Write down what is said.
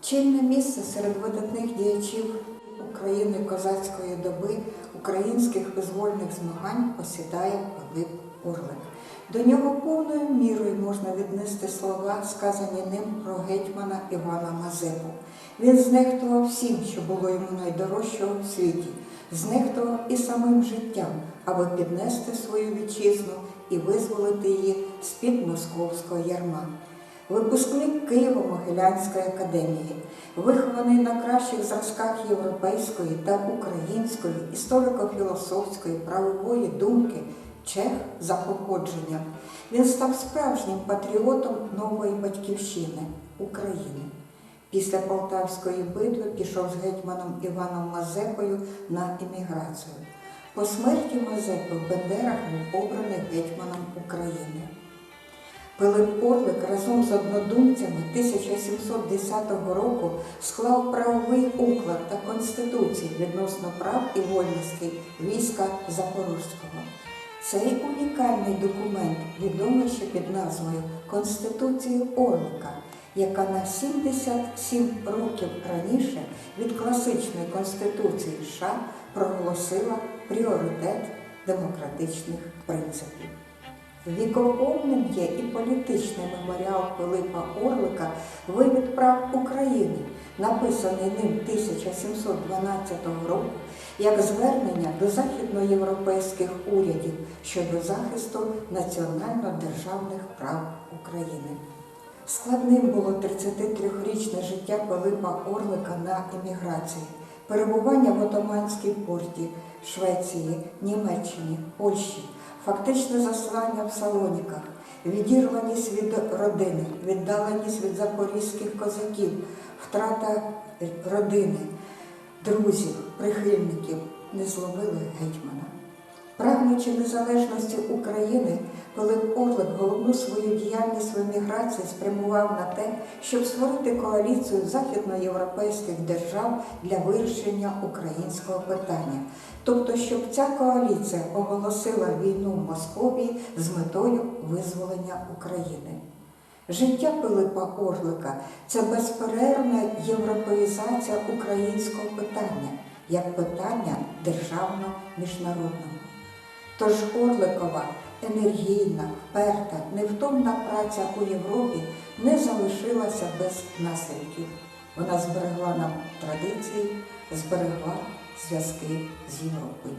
Чільне місце серед видатних діячів України козацької доби українських визвольних змагань посідає Пилип Орлик. До нього повною мірою можна віднести слова, сказані ним про гетьмана Івана Мазепу. Він знехтував всім, що було йому найдорожчого в світі, знехтував і самим життям, аби піднести свою вітчизну і визволити її з-під московського ярма. Випускник Києво-Могилянської академії, вихований на кращих зразках європейської та української, історико-філософської, правової думки, чех за походженням. Він став справжнім патріотом нової батьківщини України. Після Полтавської битви пішов з гетьманом Іваном Мазепою на еміграцію. По смерті Мазепи Бендерах був обраний гетьманом України. Пилип Орлик разом з однодумцями 1710 року склав правовий уклад та конституцію відносно прав і вольностей війська Запорозького. Цей унікальний документ відомий ще під назвою Конституції Орлика, яка на 77 років раніше від класичної конституції США проголосила пріоритет демократичних принципів. Вікововним є і політичний меморіал Пилипа Орлика Вивід прав України, написаний ним 1712 року як звернення до західноєвропейських урядів щодо захисту національно-державних прав України. Складним було 33-річне життя Пилипа Орлика на еміграції, перебування в Отоманській порті, Швеції, Німеччині, Польщі, фактичне заслання в Салоніках, відірваність від родини, віддаленість від запорізьких козаків, втрата родини, друзів, прихильників. Не зловили гетьмана. Прагнучи незалежності України, Пилип Орлик головну свою діяльність в еміграції спрямував на те, щоб створити коаліцію західноєвропейських держав для вирішення українського питання, тобто, щоб ця коаліція оголосила війну Московії з метою визволення України. Життя Пилипа Орлика це безперервна європеїзація українського питання як питання державно-міжнародного. Тож Орликова енергійна, вперта, невтомна праця у Європі не залишилася без наслідків. Вона зберегла нам традиції, зберегла зв'язки з Європою.